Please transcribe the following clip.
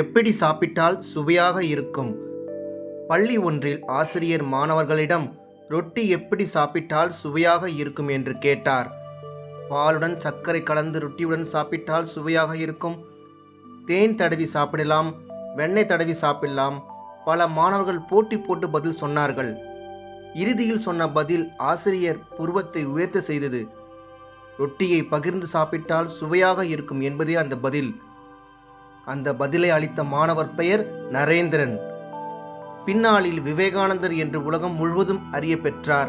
எப்படி சாப்பிட்டால் சுவையாக இருக்கும்? பள்ளி ஒன்றில் ஆசிரியர் மாணவர்களிடம் ரொட்டி எப்படி சாப்பிட்டால் சுவையாக இருக்கும் என்று கேட்டார். பாலுடன் சர்க்கரை கலந்து ரொட்டியுடன் சாப்பிட்டால் சுவையாக இருக்கும். தேன் தடவி சாப்பிடலாம் வெண்ணெய் தடவி சாப்பிடலாம் பல மாணவர்கள் போட்டி போட்டு பதில் சொன்னார்கள். இறுதியில் சொன்ன பதில் ஆசிரியர் புருவத்தை உயர்த்த செய்தது. ரொட்டியை பகிர்ந்து சாப்பிட்டால் சுவையாக இருக்கும் என்பதே அந்த பதில். அந்த பதிலை அளித்த மாணவர் பெயர் நரேந்திரன். பின்னாளில் விவேகானந்தர் என்று உலகம் முழுவதும் அறிய பெற்றார்